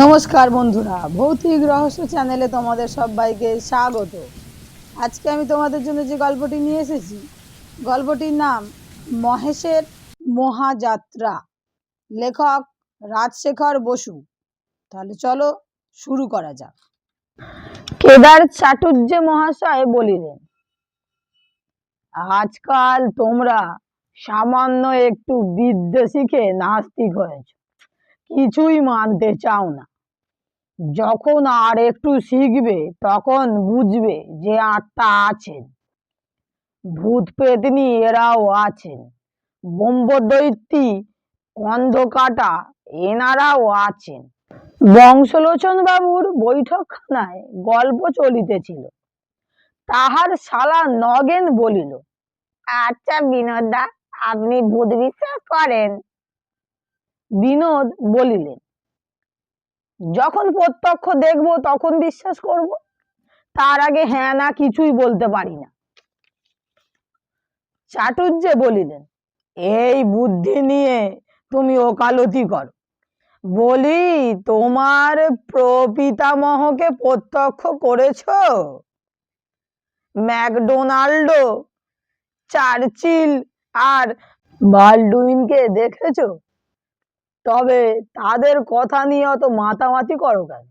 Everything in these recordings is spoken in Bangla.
নমস্কার বন্ধুরা, ভৌতিক রহস্য চ্যানেলে তোমাদের সবাইকে স্বাগত। আজকে আমি তোমাদের জন্য যে গল্পটি নিয়ে এসেছি, গল্পটির নাম মহেশের মহাযাত্রা, লেখক রাজশেখর বসু। তাহলে চলো শুরু করা যাক। কেদার চাটুর্য মহাশয় বলিলেন, আজকাল তোমরা সামান্য একটু বিদ্যে শিখে নাস্তিক হয়েছ। কিছুই মানতে চাও না। যখন আর একটু শিখবে, তখন বুঝবে যে আত্মা আছেন। ভূত পেতনি এরাও আছেন। ব্রহ্মদৈত্যী কন্ধকাটা এনারাও আছেন। বংশলোচন বাবুর বৈঠকখানায় গল্প চলিতেছিল। তাহার শালা নগেন বলিল আচ্ছা বিনোদা, আপনি ভূত বিশ্বাস করেন? বিনোদ বলিলেন, যখন প্রত্যক্ষ দেখব, তখন বিশ্বাস করব? তার আগে হ্যাঁ না কিছুই বলতে পারি না। চাটুর্যে বলিলেন, এই বুদ্ধি নিয়ে তুমি ওকালতি করো। বলি, তোমার প্রপিতামহকে প্রত্যক্ষ করেছ? ম্যাকডোনাল্ডো, চার্চিল আর বালডুইনকে দেখেছ? তবে তাদের কথা নিয়ে অত মাতামাতি করো কেন?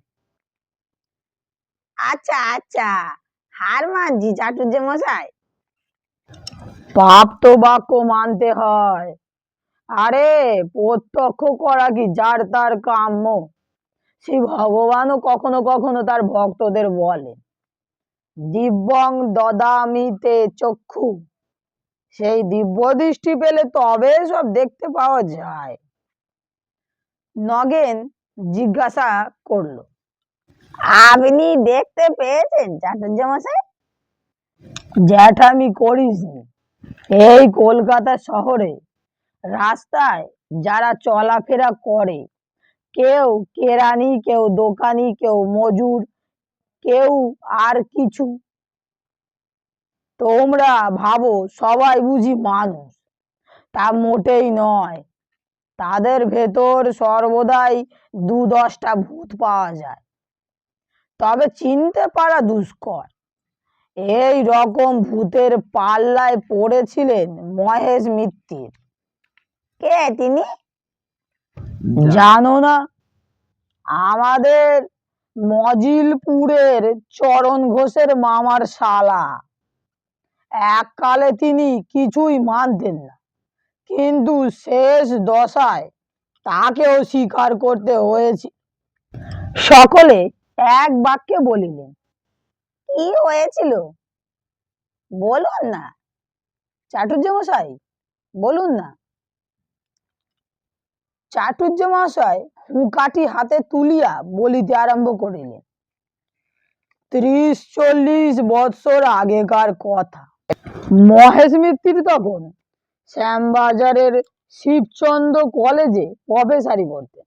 আচ্ছা আচ্ছা। হার মানছি চাটুর্য মশাই। পাপ তো বাক্য মানতে হয়। আরে প্রত্যক্ষ করা কি যার তার কাম্য? শ্রী ভগবানও কখনো কখনো তার ভক্তদের বলে। দিব্যং দদামিতে চক্ষু। সেই দিব্য দৃষ্টি পেলে তবে সব দেখতে পাওয়া যায়। নগেন জিজ্ঞাসা করল, আপনি দেখতে পেয়েছেন চাটুর্য মশাই জ্যাঠামি করিস নি। এই কলকাতা শহরে রাস্তায় যারা চলাফেরা করে, কেউ কেরানি, কেউ দোকানি, কেউ মজুর, কেউ আর কিছু, তোমরা ভাবো সবাই বুঝি মানুষ। তা মোটেই নয়। তাদের ভেতর সর্বদাই দু দশটা ভূত পাওয়া যায়। তবে চিনতে পারা দুষ্কর এই রকম ভূতের পাল্লায় পড়েছিলেন মহেশ মিত্তির। কে তিনি? জানো না আমাদের মজিলপুরের চরণ ঘোষের মামার শালা। এককালে তিনি কিছুই মানতেন না। কিন্তু শেষ দশায় তাকেও স্বীকার করতে হয়েছে। সকলে এক বাক্যে বলিলেন, কি হয়েছিল? বলুন না। চাটুর্য মশাই বলুন না। চাটুর্য মহাশয় হুঁকাটি হাতে তুলিয়া বলিতে আরম্ভ করিলেন, ত্রিশ চল্লিশ বৎসর আগেকার কথা। মহেশ মিত্তির তখন শ্যামবাজারের শিবচন্দ্র কলেজে প্রফেসারি করতেন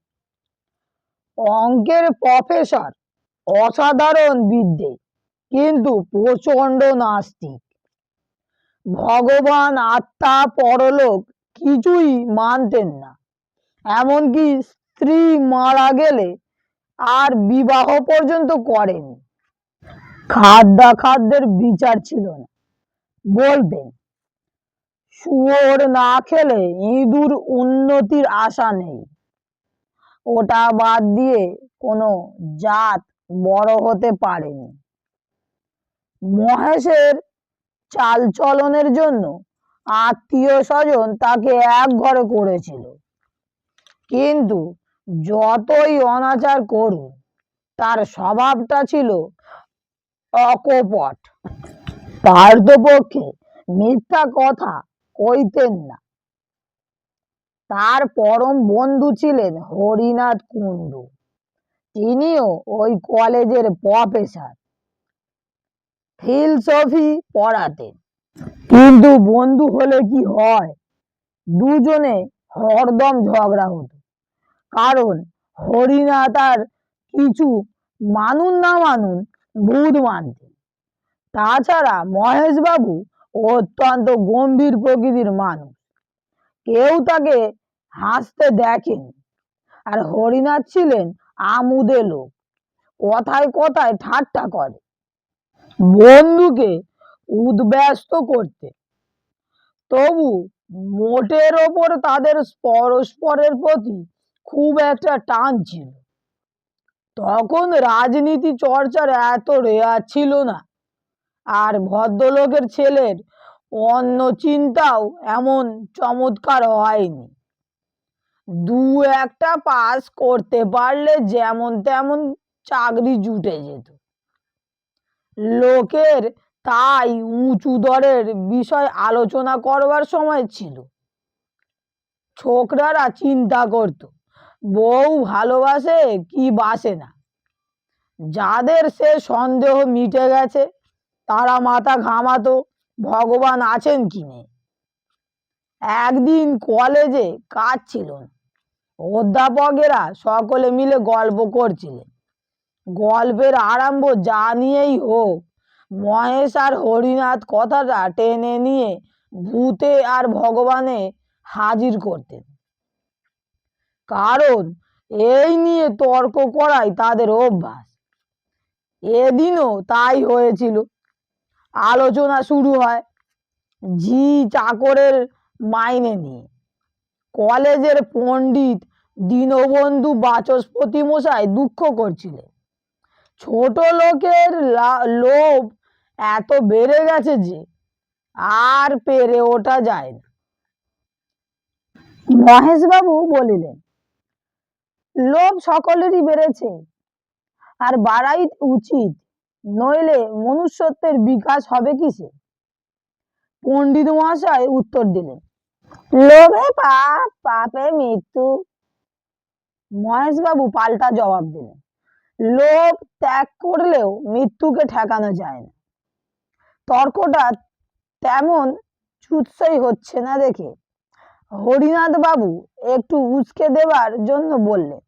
অঙ্কের প্রফেসর অসাধারণ বিদ্যে, কিন্তু প্রচণ্ড নাস্তিক। ভগবান আত্মা পরলোক কিছুই মানতেন না। এমনকি স্ত্রী মারা গেলে আর বিবাহ পর্যন্ত করেনি খাদ্যাখাদ্যের বিচার ছিল না। বলতেন শুয়োর না খেলে ইঁদুর উন্নতির আশা নেই। ওটা বাদ দিয়ে কোনো জাত বড় হতে পারেনি। মহেশের চালচলনের জন্য আত্মীয় স্বজন তাকে এক ঘরে করেছিল। কিন্তু যতই অনাচার করুন, তার স্বভাবটা ছিল অকপট। পার্থপক্ষে মিথ্যা কথা কইতেন না। তার পরম বন্ধু ছিলেন হরিনাথ কুণ্ডু। তিনিও ওই কলেজের প্রফেসর। ফিলসফি পড়াতেন। কিন্তু বন্ধু হলে কি হয়? দুজনে হরদম ঝগড়া হতো। কারণ হরিনাথ আর কিছু মানুন না মানুন ভূত মানতেন। তাছাড়া মহেশবাবু অত্যন্ত গম্ভীর প্রকৃতির মানুষ। কেউ তাকে হাসতে দেখেনি। আর হরিনাথ ছিলেন আমুদে লোক। কথায় কথায় ঠাট্টা করে। বন্ধুকে উদ্ব্যস্ত করতে। তবু মোটের ওপর তাদের পরস্পরের প্রতি খুব একটা টান ছিল। তখন রাজনীতি চর্চার এত রেয়া ছিল না। আর ভদ্রলোকের ছেলের অন্য চিন্তাও এমন চমৎকার হয়নি। দু একটা পাস করতে পারলে যেমন তেমন চাকরি জুটে যেত। লোকের তাই উঁচু দরের বিষয় আলোচনা করবার সময় ছিল। ছোকরারা চিন্তা করত, বউ ভালোবাসে কি বাসে না। যাদের সে সন্দেহ মিটে গেছে, তারা মাথা ঘামাতো ভগবান আছেন কি নেই? একদিন কলেজে কাজ ছিল অধ্যাপকেরা সকলে মিলে গল্প করছিলেন। গল্পের আরম্ভ যা নিয়েই হোক, মহেশ আর হরিনাথ কথাটা টেনে নিয়ে ভূতে আর ভগবানে হাজির করতেন। কারণ এই নিয়ে তর্ক করাই তাদের অভ্যাস। এদিনও তাই হয়েছিল। আলোচনা শুরু হয় ঝি চাকরের মাইনে নিয়ে। কলেজের পণ্ডিত দীনবন্ধু বাচস্পতি মশাই দুঃখ করছিলেন। ছোট লোকের লোভ এত বেড়ে গেছে যে আর পেরে ওঠা যায় না। মহেশবাবু বলিলেন, লোভ সকলেরই বেড়েছে, আর বাড়াই উচিত নইলে মনুষ্যত্বের বিকাশ হবে কিসে? পণ্ডিত মহাশয় উত্তর দিলেন, লোভে পাপ, পাপে মৃত্যু। মহেশবাবু পাল্টা জবাব দিলেন, লোভ ত্যাগ করলেও মৃত্যুকে ঠেকানো যায় না। তর্কটা তেমন চুৎসই হচ্ছে না দেখে। হরিনাথ বাবু একটু উস্কে দেবার জন্য বললেন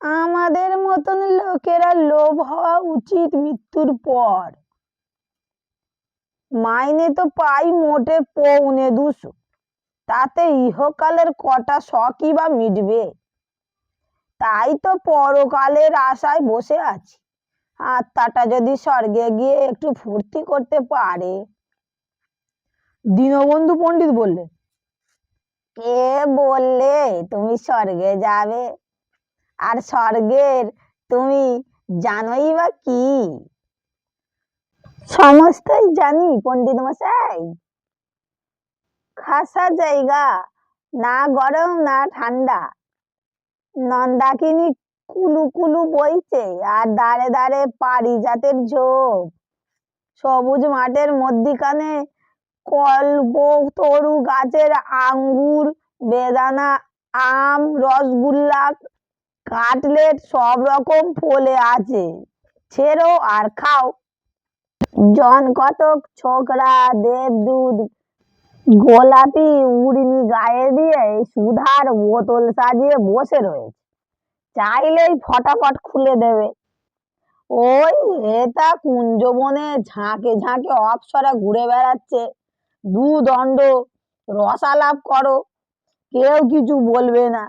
আমাদের মতন লোকেরা লোভ হওয়া উচিত মৃত্যুর পর। মাইনে তো পাই মোটে পৌনে দুশো। তাতে ইহকালের কটা শখই বা মিটবে? তাই তো পরকালের আশায় বসে আছি। আত্মাটা যদি স্বর্গে গিয়ে একটু ফুর্তি করতে পারে। দীনবন্ধু পণ্ডিত বললেন, কে বললে তুমি স্বর্গে যাবে? আর স্বর্গের তুমি জানোই বা কি? সমস্তই জানি পণ্ডিত মশাই। খাসা জায়গা, না গরম, না ঠান্ডা। নন্দাকিনী কুলু কুলু বইছে আর দাঁড়ে দাঁড়ে পারিজাতের ঝোপ। সবুজ মাঠের মধ্যিখানে কল্প তরু গাছের আঙ্গুর, বেদানা, আম, রসগোল্লা কাটলেট সব রকম ফলে আছে। ছেড়ো আর খাও। জন কতক ছোকরা দেবদূত গোলাপি উড়নি গায়ে দিয়ে সুধার বোতল সাজিয়ে বসে রয়েছে। চাইলেই ফটাফট খুলে দেবে। ওই এটা কুঞ্জবনে ঝাঁকে ঝাঁকে অপসরা ঘুরে বেড়াচ্ছে। দু দণ্ড রসালাপ করো। কেউ কিছু বলবে না।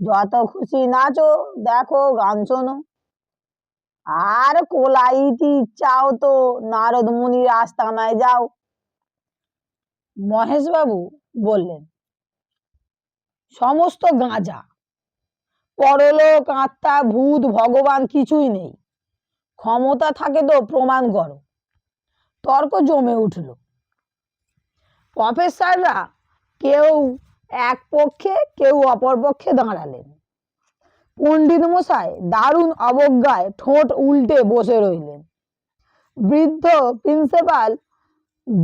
যত খুশি নাচো, দেখো গান শোনো। আর কোলাইতি চাও তো নারদ মুনির আস্তানায় যাও। মহেশবাবু বললেন, সমস্ত গাঁজা, পরলোক আত্মা, ভূত, ভগবান কিছুই নেই। ক্ষমতা থাকে তো প্রমাণ করো। তর্ক জমে উঠল। প্রফেসররা কেউ এক পক্ষে কেউ অপর পক্ষে দাঁড়ালেন। পণ্ডিত মশাই দারুণ অবজ্ঞায় ঠোঁট উল্টে বসে রইলেন। বৃদ্ধ প্রিন্সিপাল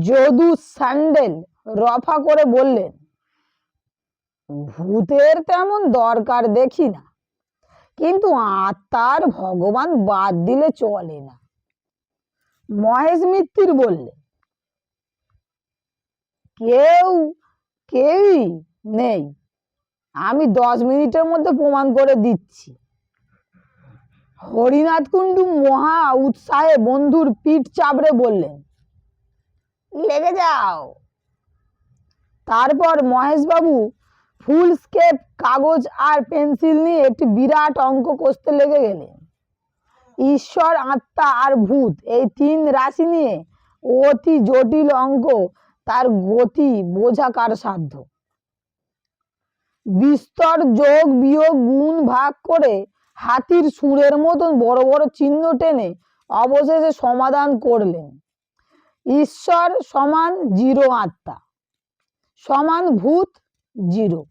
যদু স্যান্ডেল রফা করে বললেন, ভূতের তেমন দরকার দেখি না, কিন্তু আত্মার ভগবান বাদ দিলে চলে না। মহেশ মিত্তির বললে কেউ, কেউই নেই। আমি দশ মিনিটের মধ্যে প্রমাণ করে দিচ্ছি। হরিনাথ কুণ্ডু মহা উৎসাহে বন্ধুর পিঠ চাপড়ে বললেন, লেগে যাও। তারপর মহেশবাবু ফুল স্কেপ, কাগজ আর পেন্সিল নিয়ে একটি বিরাট অঙ্ক কষতে লেগে গেলেন। ঈশ্বর, আত্মা আর ভূত এই তিন রাশি নিয়ে অতি জটিল অঙ্ক তার গতি বোঝা কার সাধ্য। বিস্তর যোগ বিয়োগ গুণ ভাগ করে হাতির সুরের মতন বড় বড় চিহ্ন টেনে অবশেষে সমাধান করলেন। ঈশ্বর সমান জিরো আত্মা, সমান ভূত জিরো।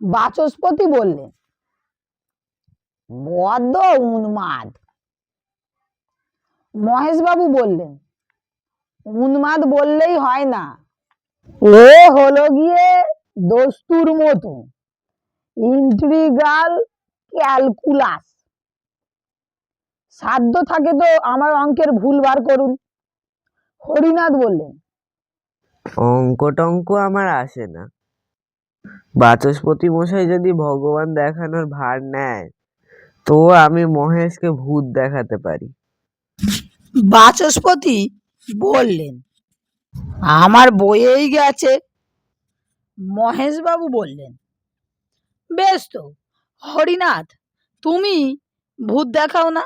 বাচস্পতি বললেন, বদ্ধ উন্মাদ। মহেশবাবু বললেন, উন্মাদ বললেই হয় না। ও হলো গিয়ে দস্তুর মতো। Integral calculus. সাধ্য থাকে তো আমার অঙ্কের ভুল বার করুন। হরিনাথ বললেন। অঙ্ক টঙ্ক আমার আসে না। বাচস্পতি মশাই যদি ভগবান দেখানোর ভার নেয় তো আমি মহেশকে ভূত দেখাতে পারি। বাচস্পতি বললেন আমার বইয়েই গেছে। মহেশবাবু বললেন, বেশ তো, হরিনাথ, তুমি ভূত দেখাও না।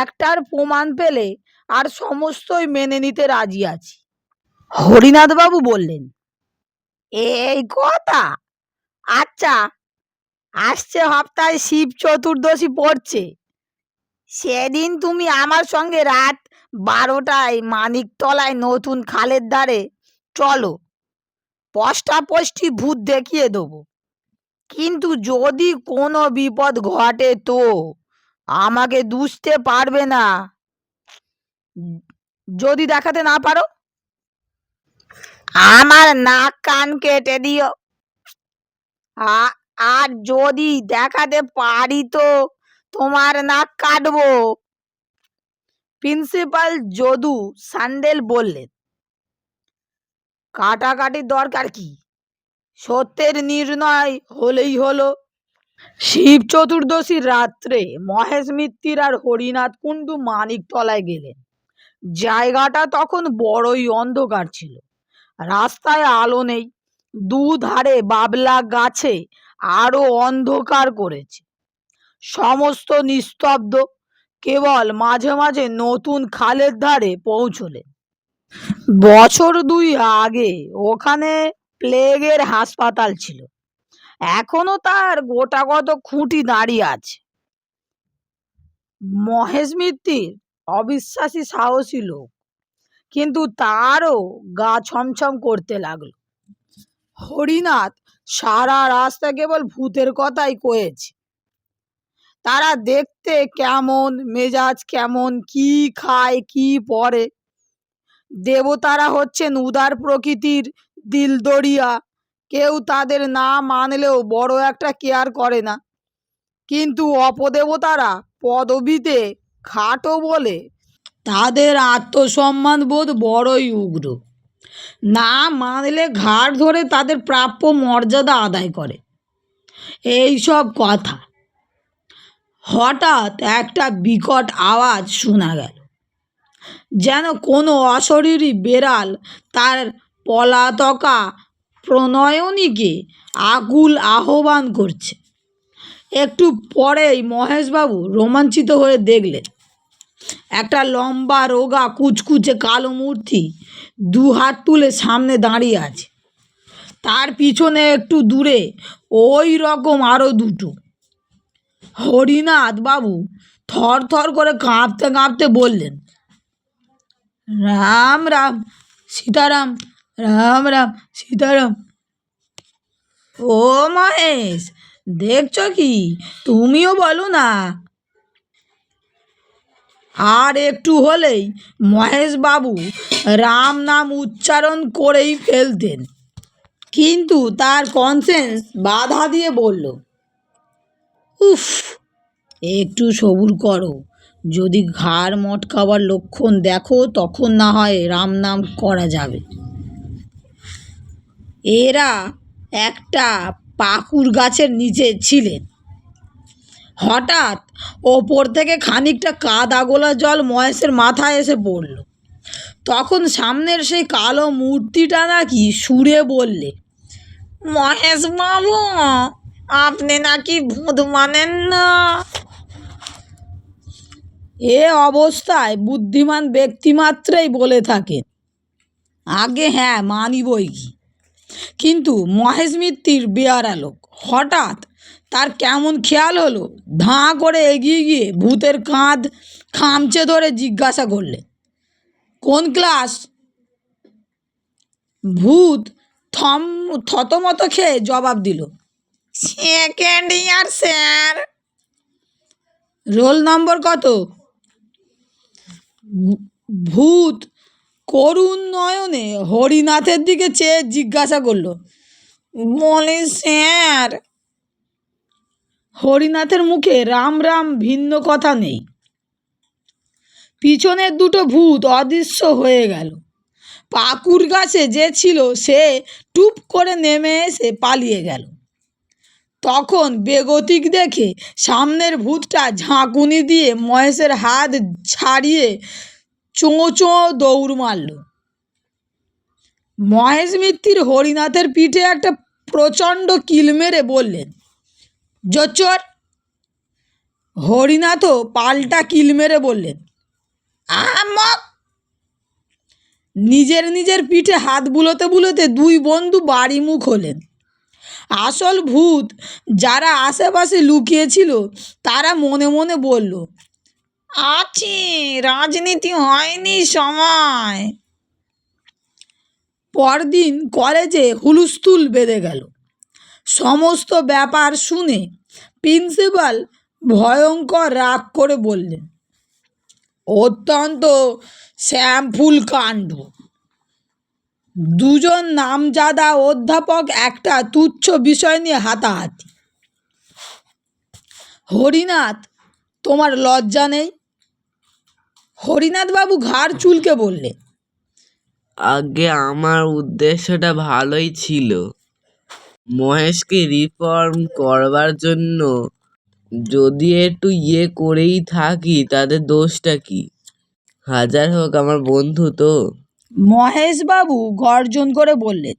একটার প্রমাণ পেলে আর সমস্তই মেনে নিতে রাজি আছি। হরিনাথ বাবু বললেন, এই কথা? আচ্ছা আসছে হপ্তায় শিব চতুর্দশী পড়ছে। সেদিন তুমি আমার সঙ্গে রাত বারোটায় মানিকতলায় নতুন খালের ধারে চলো পষ্টাপষ্টি ভূত দেখিয়ে দেবো। কিন্তু যদি কোনো বিপদ ঘটে তো আমাকে দুষতে পারবে না। যদি দেখাতে না পারো? আমার নাক কান কেটে দিও। আর যদি দেখাতে পারি তো তোমার নাক কাটবো। প্রিন্সিপাল যদু সান্ডেল বললেন। কাটাকাটির দরকার কি? সত্যের নির্ণয় হলেই হলো। শিব চতুর্দশীর রাত্রে মহেশ মিত্তির আর হরিনাথ কুণ্ডু মানিকতলায় গেলেন। জায়গাটা তখন বড়ই অন্ধকার ছিল। রাস্তায় আলো নেই, দুধারে বাবলা গাছে আরও অন্ধকার করেছে। সমস্ত নিস্তব্ধ, কেবল মাঝে মাঝে নতুন খালের ধারে পৌঁছলেন। বছর দুই আগে ওখানে প্লেগের হাসপাতাল ছিল। এখনও তার গোটাগত খুঁটি দাঁড়িয়ে আছে। মহেশ মিত্তির অবিশ্বাসী সাহসী লোক, কিন্তু তারও গা ছমছম করতে লাগল। হরিনাথ সারা রাস্তা কেবল ভূতের কথাই কয়েছে। তারা দেখতে কেমন, মেজাজ কেমন, কি খায়, কি পরে দেবতারা হচ্ছেন উদার প্রকৃতির দিলদরিয়া। কেউ তাদের না মানলেও বড় একটা কেয়ার করে না। কিন্তু অপদেবতারা পদবিতে খাটো বলে, তাদের আত্মসম্মান বোধ বড়ই উগ্র। না মানলে ঘাড় ধরে তাদের প্রাপ্য মর্যাদা আদায় করে। এই সব কথা। হঠাৎ একটা বিকট আওয়াজ শোনা গেল। যেন কোনো অশরীরী বেড়াল তার পলাতকা প্রণয়নীকে আকুল আহ্বান করছে। একটু পরেই মহেশবাবু রোমাঞ্চিত হয়ে দেখলেন, একটা লম্বা রোগা কুচকুচে কালো মূর্তি দু হাত তুলে সামনে দাঁড়িয়ে আছে। তার পিছনে একটু দূরে ওই রকম আরও দুটো। হরিনাথ বাবু থর থর করে কাঁপতে কাঁপতে বললেন রাম রাম, সীতারাম, রাম রাম, সীতারাম। ও মহেশ, দেখছ কি? তুমিও বলো না। আর একটু হলেই মহেশ বাবু রাম নাম উচ্চারণ করেই ফেলতেন। কিন্তু তার কনসেন্স বাধা দিয়ে বলল, উফ, একটু সবুর করো। যদি ঘাড় মটকাবার লক্ষণ দেখো, তখন না হয় রাম নাম করা যাবে। এরা একটা পাকুর গাছের নিচে ছিলেন। হঠাৎ ওপর থেকে খানিকটা কাদা গোলা জল মহেশের মাথায় এসে পড়ল। তখন সামনের সেই কালো মূর্তিটা নাকি সুরে বললে, মহেশ বাবু আপনি নাকি ভূত মানেন না। এ অবস্থায় বুদ্ধিমান ব্যক্তি মাত্রই বলে থাকেন আগে হ্যাঁ মানি বই কি? কিন্তু মহেশ মিত্তির বেয়ারা লোক হঠাৎ তার কেমন খেয়াল হলো? ধাঁ করে এগিয়ে গিয়ে ভূতের কাঁধ খামচে ধরে জিজ্ঞাসা করলে, কোন ক্লাস? ভূত থম, থতমত খেয়ে জবাব দিল, second year, sir. Roll number কত? ভূত করুণ নয়নে হরিনাথের দিকে চেয়ে জিজ্ঞাসা করল, বলে স্যার, হরিনাথের মুখে রাম রাম ভিন্ন কথা নেই। পিছনের দুটো ভূত অদৃশ্য হয়ে গেল। পাকুর গাছে যে ছিল সে টুপ করে নেমে এসে পালিয়ে গেল। তখন বেগতিক দেখে সামনের ভূতটা ঝাঁকুনি দিয়ে মহেশের হাত ছাড়িয়ে চোঁ চোঁ দৌড় মারল। মহেশ মিত্তির হরিনাথের পিঠে একটা প্রচণ্ড কিল মেরে বললেন, জোচ্চর! হরিনাথও পাল্টা কিল মেরে বললেন নিজের নিজের পিঠে হাত বুলোতে বুলোতে দুই বন্ধু বাড়ি মুখ হলেন। আসল ভূত যারা আশেপাশে লুকিয়েছিল, তারা মনে মনে বলল, আছি, রাজনীতি হয়নি সময়। পরদিন কলেজে হুলুস্থুল বেঁধে গেল। সমস্ত ব্যাপার শুনে প্রিন্সিপাল ভয়ঙ্কর রাগ করে বললেন, অত্যন্ত শ্যামফুল কাণ্ড দুজন নামজাদা অধ্যাপক একটা তুচ্ছ বিষয় নিয়ে হাতাহাতি। হরিনাথ, তোমার লজ্জা নেই? হরিনাথ বাবু ঘাড় চুলকে বললে, আগে আমার উদ্দেশ্যটা ভালোই ছিল। মহেশকে রিফর্ম করবার জন্য যদি একটু ইয়ে করেই থাকি তাদের দোষটা কি? হাজার হোক আমার বন্ধু তো। মহেশবাবু গর্জন করে বললেন,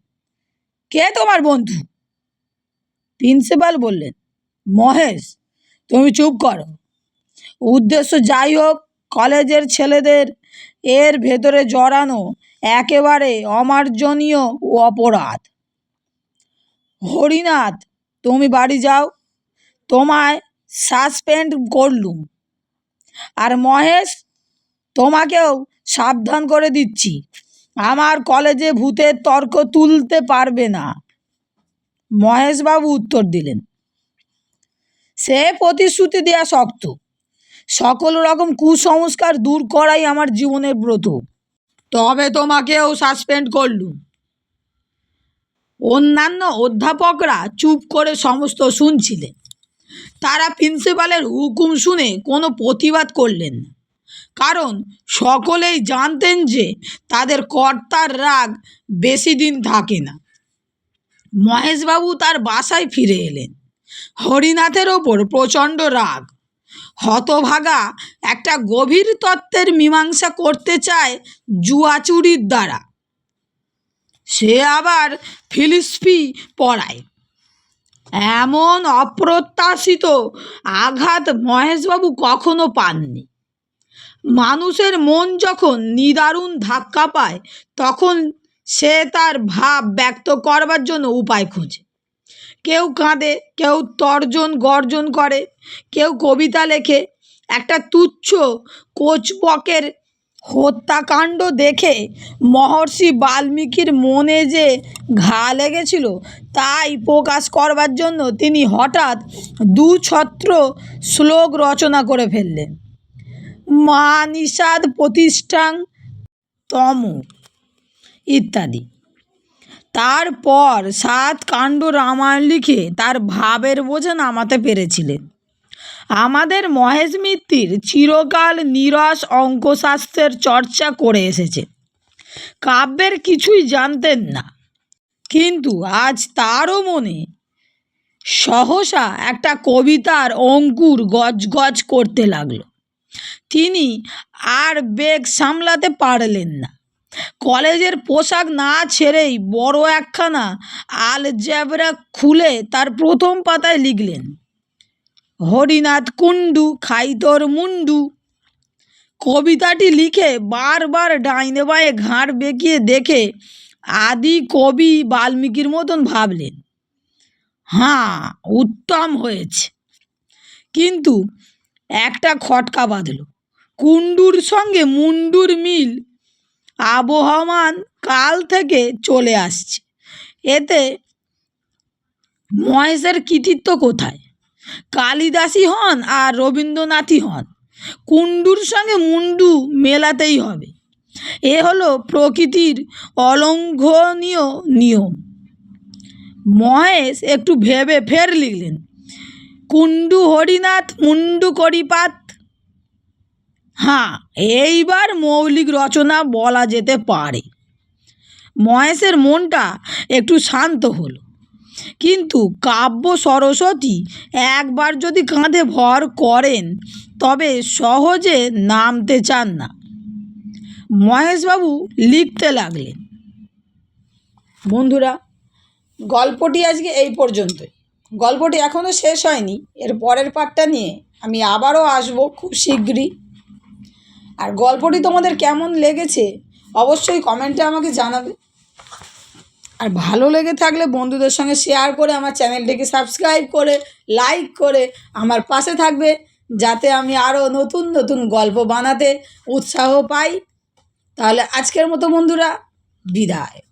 কে তোমার বন্ধু? প্রিন্সিপাল বললেন, মহেশ, তুমি চুপ করো। উদ্দেশ্য যাই হোক, কলেজের ছেলেদের এর ভেতরে জড়ানো একেবারে অমার্জনীয় ও অপরাধ। হরিনাথ, তুমি বাড়ি যাও, তোমায় সাসপেন্ড করলুম। আর মহেশ, তোমাকেও সাবধান করে দিচ্ছি। আমার কলেজে ভূতের তর্ক তুলতে পারবে না। মহেশবাবু উত্তর দিলেন, সে প্রতিশ্রুতি দেওয়া শক্ত। সকল রকম কুসংস্কার দূর করাই আমার জীবনের ব্রত। তবে তোমাকেও সাসপেন্ড করলুম। অন্যান্য অধ্যাপকরা চুপ করে সমস্ত শুনছিলেন। তারা প্রিন্সিপালের হুকুম শুনে কোনো প্রতিবাদ করলেন না। কারণ সকলেই জানতেন যে তাদের কর্তার রাগ বেশি দিন থাকে না। মহেশবাবু তার বাসায় ফিরে এলেন। হরিনাথের ওপর প্রচণ্ড রাগ। হতভাগা একটা গভীর তত্ত্বের মীমাংসা করতে চায় জুয়াচুরির দ্বারা। সে আবার ফিলিস্পি পড়ায়। এমন অপ্রত্যাশিত আঘাত মহেশবাবু কখনো পাননি। মানুষের মন যখন নিদারুণ ধাক্কা পায়, তখন সে তার ভাব ব্যক্ত করবার জন্য উপায় খোঁজে। কেউ কাঁদে, কেউ তর্জন গর্জন করে, কেউ কবিতা লেখে, একটা তুচ্ছ কোচবকের হত্যাকাণ্ড দেখে মহর্ষি বাল্মীকির মনে যে ঘা লেগেছিল, তাই প্রকাশ করবার জন্য তিনি হঠাৎ দু ছত্র শ্লোক রচনা করে ফেললেন। মা নিষাদ প্রতিষ্ঠান তম ইত্যাদি। তারপর সাত কাণ্ড রামায়ণ লিখে তার ভাবের বোঝা নামাতে পেরেছিলেন। আমাদের মহেশ মিত্তির চিরকাল নিরস অঙ্কশাস্ত্রের চর্চা করে এসেছে। কাব্যের কিছুই জানতেন না। কিন্তু আজ তারও মনে সহসা একটা কবিতার অঙ্কুর গজগজ করতে লাগল। তিনি আর বেগ সামলাতে পারলেন না। কলেজের পোশাক না ছেড়েই বড় একখানা আল জ্যাবরা খুলে তার প্রথম পাতায় লিখলেন, হরিনাথ কুণ্ডু, খাইতর মুন্ডু কবিতাটি লিখে বারবার ডাইনে বাঁয়ে ঘাড় বেঁকিয়ে দেখে আদি কবি বাল্মীকির মতন ভাবলেন হ্যাঁ উত্তম হয়েছে। কিন্তু একটা খটকা বাঁধল। কুণ্ডুর সঙ্গে মুন্ডুর মিল আবহমান কাল থেকে চলে আসছে। এতে মহেশের কৃতিত্ব কোথায়? কালিদাসী হন আর রবীন্দ্রনাথই হন। কুণ্ডুর সঙ্গে মুন্ডু মেলাতেই হবে। এ হলো প্রকৃতির অলঙ্ঘনীয় নিয়ম। মহেশ একটু ভেবে ফের লিখলেন কুণ্ডু হরিনাথ মুন্ডু করিপাত। হ্যাঁ এইবার মৌলিক রচনা বলা যেতে পারে। মহেশের মনটা একটু শান্ত হলো। কিন্তু কাব্য সরস্বতী একবার যদি কাঁধে ভর করেন, তবে সহজে নামতে চান না। মহেশবাবু লিখতে লাগলেন। বন্ধুরা, গল্পটি আজকে এই পর্যন্তই। গল্পটি এখনও শেষ হয়নি। এর পরের পার্টটা নিয়ে আমি আবারও আসব খুব শীঘ্রই। আর গল্পটি তোমাদের কেমন লেগেছে অবশ্যই কমেন্টে আমাকে জানাবে। আর ভালো লেগে থাকলে বন্ধুদের সঙ্গে শেয়ার করে আমার চ্যানেলটিকে সাবস্ক্রাইব করে লাইক করে আমার পাশে থাকবে, যাতে আমি আরও নতুন নতুন গল্প বানাতে উৎসাহ পাই। তাহলে আজকের মতো বন্ধুরা, বিদায়।